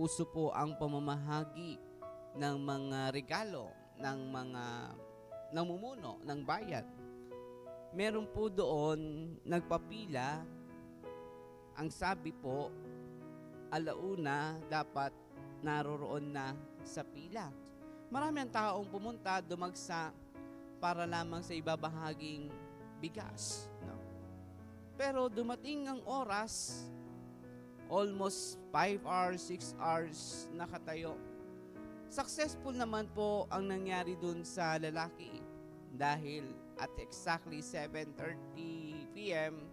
uso po ang pamamahagi ng mga regalo ng mga namumuno ng bayan. Meron po doon nagpapila. Ang sabi po, alauna dapat naroroon na sa pila. Marami ang taong pumunta, dumagsa para lamang sa ibabahaging bigas. No? Pero dumating ang oras, almost 5 hours, 6 hours nakatayo. Successful naman po ang nangyari dun sa lalaki dahil at exactly 7.30 p.m.,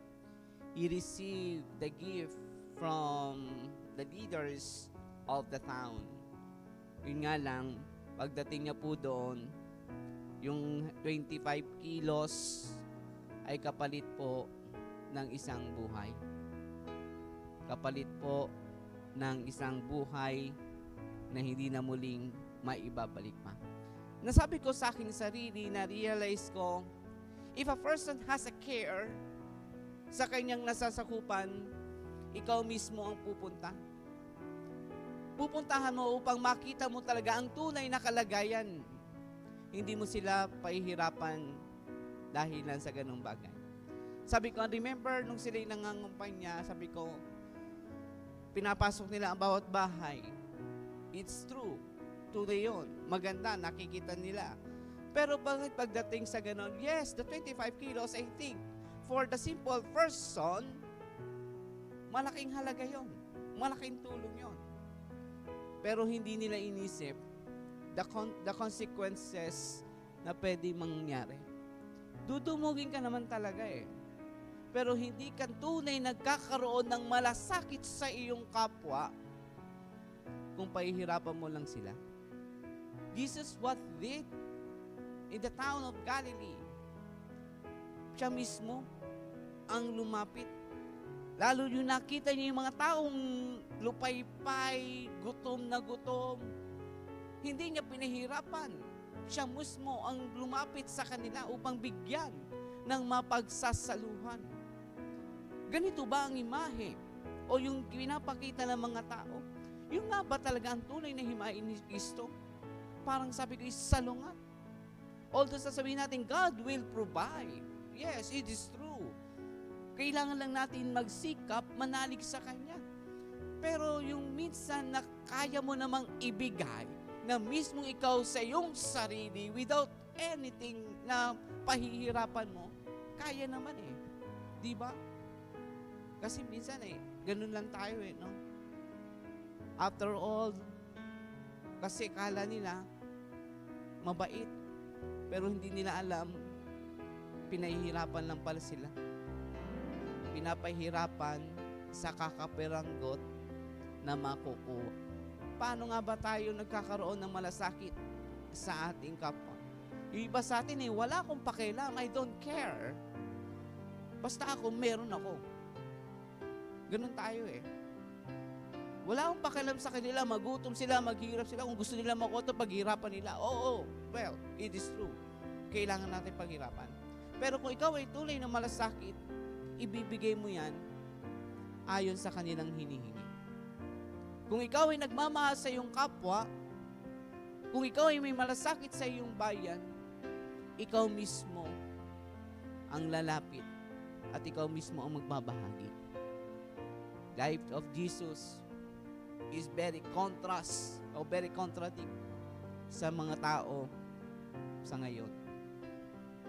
he received the gift from the leaders of the town. Yun nga lang, pagdating niya po doon, yung 25 kilos ay kapalit po ng isang buhay. Kapalit po ng isang buhay na hindi na muling maibabalik pa. Nasabi ko sa aking sarili na realize ko, if a person has a care sa kanyang nasasakupan, ikaw mismo ang pupunta. Pupuntahan mo upang makita mo talaga ang tunay na kalagayan. Hindi mo sila pahihirapan dahil lang sa ganung bagay. Sabi ko, remember nung sila'y nangangumpanya, sabi ko, pinapasok nila ang bawat bahay. It's true. Tunay yun. Maganda, nakikita nila. Pero bakit pagdating sa ganon, yes, the 25 kilos, I think, for the simple person, malaking halaga yon, Malaking tulong yon. Pero hindi nila inisip the, con- the consequences na pwede mangyari. Dudumugin ka naman talaga eh. Pero hindi ka tunay nagkakaroon ng malasakit sa iyong kapwa kung pahihirapan mo lang sila. This is what did in the town of Galilee. Siya mismo ang lumapit. Lalo yung nakita niya yung mga taong lupaypay, gutom na gutom. Hindi niya pinahirapan. Siya mismo ang lumapit sa kanila upang bigyan ng mapagsasaluhan. Ganito ba ang imahe o yung pinapakita ng mga tao? Yung nga ba talaga ang tunay na himain ni Kristo? Parang sabi ko, is salungat. Although sasabihin natin, God will provide. Yes, it is true. Kailangan lang natin magsikap, manalig sa Kanya. Pero yung minsan na kaya mo namang ibigay, na mismong ikaw sa iyong sarili without anything na pahihirapan mo, kaya naman eh. Di ba? Kasi minsan eh, ganun lang tayo eh, no? After all, kasi kala nila, mabait, pero hindi nila alam, pinahihirapan lang pala sila. Pinapahirapan sa kakapiranggot na makukuha. Paano nga ba tayo nagkakaroon ng malasakit sa ating kapwa? Yung iba sa atin eh, wala akong pakialam, I don't care. Basta ako, meron ako. Ganun tayo eh. Wala akong pakialam sa kanila, magutom sila, maghirap sila. Kung gusto nila makoto, paghirapan nila. Oo, well, it is true. Kailangan natin paghirapan. Pero kung ikaw ay tunay na malasakit, ibibigay mo yan ayon sa kanilang hinihingi. Kung ikaw ay nagmamahal sa iyong kapwa, kung ikaw ay may malasakit sa iyong bayan, ikaw mismo ang lalapit at ikaw mismo ang magbabahagi. Life of Jesus is very contrast o very contradict sa mga tao sa ngayon.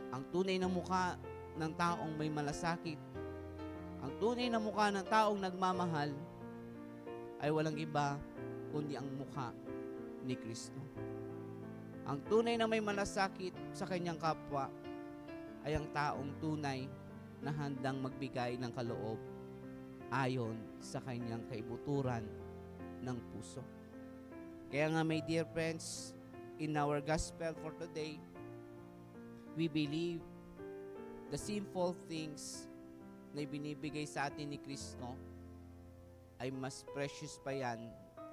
Ang tunay na mukha ng taong may malasakit, ang tunay na mukha ng taong nagmamahal ay walang iba kundi ang mukha ni Kristo. Ang tunay na may malasakit sa kanyang kapwa ay ang taong tunay na handang magbigay ng kaloob ayon sa kanyang kaibuturan ng puso. Kaya nga my dear friends, in our gospel for today, we believe the sinful things na ibinibigay sa atin ni Kristo ay mas precious pa yan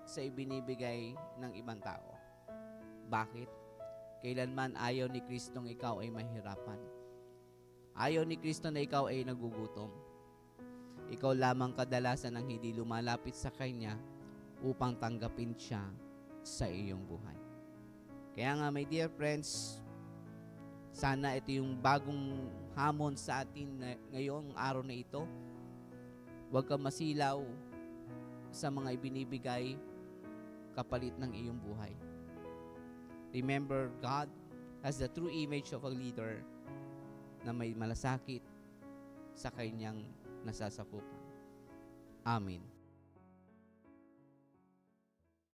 sa ibinibigay ng ibang tao. Bakit? Kailanman ayaw ni Kristong ikaw ay mahirapan. Ayaw ni Kristo na ikaw ay nagugutom. Ikaw lamang kadalasan ang hindi lumalapit sa Kanya upang tanggapin siya sa iyong buhay. Kaya nga, my dear friends, sana ito yung bagong hamon sa atin ngayong araw na ito. Huwag kang masilaw sa mga ibinibigay kapalit ng iyong buhay. Remember, God has the true image of a leader na may malasakit sa kanyang nasasakupan. Amen.